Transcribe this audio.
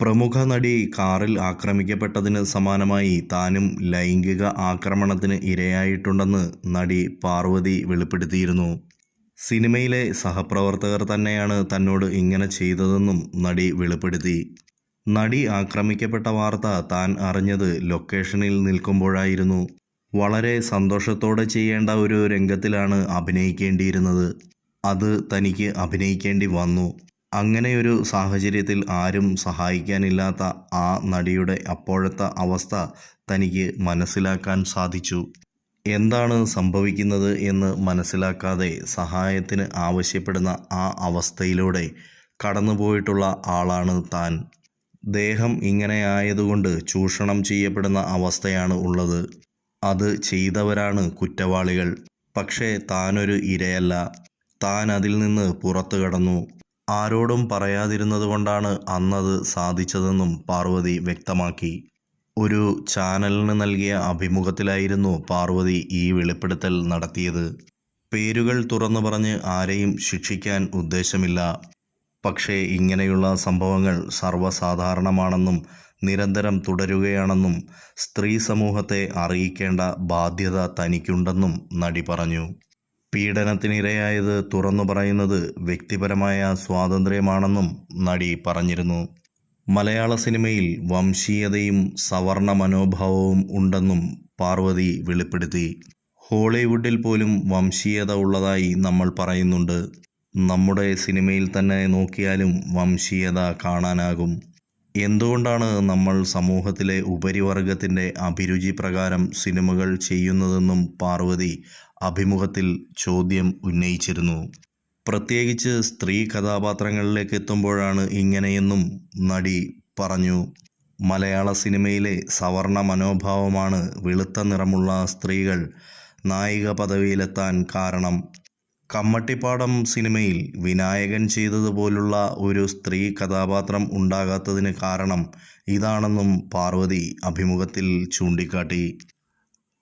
പ്രമുഖ നടി കാറിൽ ആക്രമിക്കപ്പെട്ടതിന് സമാനമായി താനും ലൈംഗിക ആക്രമണത്തിന് ഇരയായിട്ടുണ്ടെന്ന് നടി പാർവതി വെളിപ്പെടുത്തിയിരുന്നു. സിനിമയിലെ സഹപ്രവർത്തകർ തന്നെയാണ് തന്നോട് ഇങ്ങനെ ചെയ്തതെന്നും നടി വെളിപ്പെടുത്തി. നടി ആക്രമിക്കപ്പെട്ട വാർത്ത താൻ അറിഞ്ഞത് ലൊക്കേഷനിൽ നിൽക്കുമ്പോഴായിരുന്നു. വളരെ സന്തോഷത്തോടെ ചെയ്യേണ്ട ഒരു രംഗത്തിലാണ് അഭിനയിക്കേണ്ടിയിരുന്നത്. അത് തനിക്ക് അഭിനയിക്കേണ്ടി വന്നു. അങ്ങനെയൊരു സാഹചര്യത്തിൽ ആരും സഹായിക്കാനില്ലാത്ത ആ നടിയുടെ അപ്പോഴത്തെ അവസ്ഥ തനിക്ക് മനസ്സിലാക്കാൻ സാധിച്ചു. എന്താണ് സംഭവിക്കുന്നത് എന്ന് മനസ്സിലാക്കാതെ സഹായത്തിന് ആവശ്യപ്പെടുന്ന ആ അവസ്ഥയിലൂടെ കടന്നുപോയിട്ടുള്ള ആളാണ് താൻ. ദേഹം ഇങ്ങനെ ആയതുകൊണ്ട് ചൂഷണം ചെയ്യപ്പെടുന്ന അവസ്ഥയാണ് ഉള്ളത്. അത് ചെയ്തവരാണ് കുറ്റവാളികൾ. പക്ഷേ താനൊരു ഇരയല്ല. താൻ അതിൽ നിന്ന് പുറത്തു കടന്നു. ആരോടും പറയാതിരുന്നത് കൊണ്ടാണ് അന്നത് സാധിച്ചതെന്നും പാർവതി വ്യക്തമാക്കി. ഒരു ചാനലിന് നൽകിയ അഭിമുഖത്തിലായിരുന്നു പാർവതി ഈ വെളിപ്പെടുത്തൽ നടത്തിയത്. പേരുകൾ തുറന്നു പറഞ്ഞ് ആരെയും ശിക്ഷിക്കാൻ ഉദ്ദേശമില്ല. പക്ഷേ ഇങ്ങനെയുള്ള സംഭവങ്ങൾ സർവസാധാരണമാണെന്നും നിരന്തരം തുടരുകയാണെന്നും സ്ത്രീ സമൂഹത്തെ അറിയിക്കേണ്ട ബാധ്യത തനിക്കുണ്ടെന്നും നടി പറഞ്ഞു. പീഡനത്തിനിരയായത് തുറന്നു പറയുന്നത് വ്യക്തിപരമായ സ്വാതന്ത്ര്യമാണെന്നും നടി പറഞ്ഞിരുന്നു. മലയാള സിനിമയിൽ വംശീയതയും സവർണ മനോഭാവവും ഉണ്ടെന്നും പാർവതി വെളിപ്പെടുത്തി. ഹോളിവുഡിൽ പോലും വംശീയത ഉള്ളതായി നമ്മൾ പറയുന്നുണ്ട്. നമ്മുടെ സിനിമയിൽ തന്നെ നോക്കിയാലും വംശീയത കാണാനാകും. എന്തുകൊണ്ടാണ് നമ്മൾ സമൂഹത്തിലെ ഉപരിവർഗത്തിന്റെ അഭിരുചി പ്രകാരം സിനിമകൾ ചെയ്യുന്നതെന്നും പാർവതി അഭിമുഖത്തിൽ ചോദ്യം ഉന്നയിച്ചിരുന്നു. പ്രത്യേകിച്ച് സ്ത്രീ കഥാപാത്രങ്ങളിലേക്ക് എത്തുമ്പോഴാണ് ഇങ്ങനെയെന്നും നടി പറഞ്ഞു. മലയാള സിനിമയിലെ സവർണ മനോഭാവമാണ് വെളുത്ത നിറമുള്ള സ്ത്രീകൾ നായിക പദവിയിലെത്താൻ കാരണം. കമ്മട്ടിപ്പാടം സിനിമയിൽ വിനായകൻ ചെയ്തതുപോലുള്ള ഒരു സ്ത്രീ കഥാപാത്രം ഉണ്ടാകാത്തതിന് കാരണം ഇതാണെന്നും പാർവതി അഭിമുഖത്തിൽ ചൂണ്ടിക്കാട്ടി.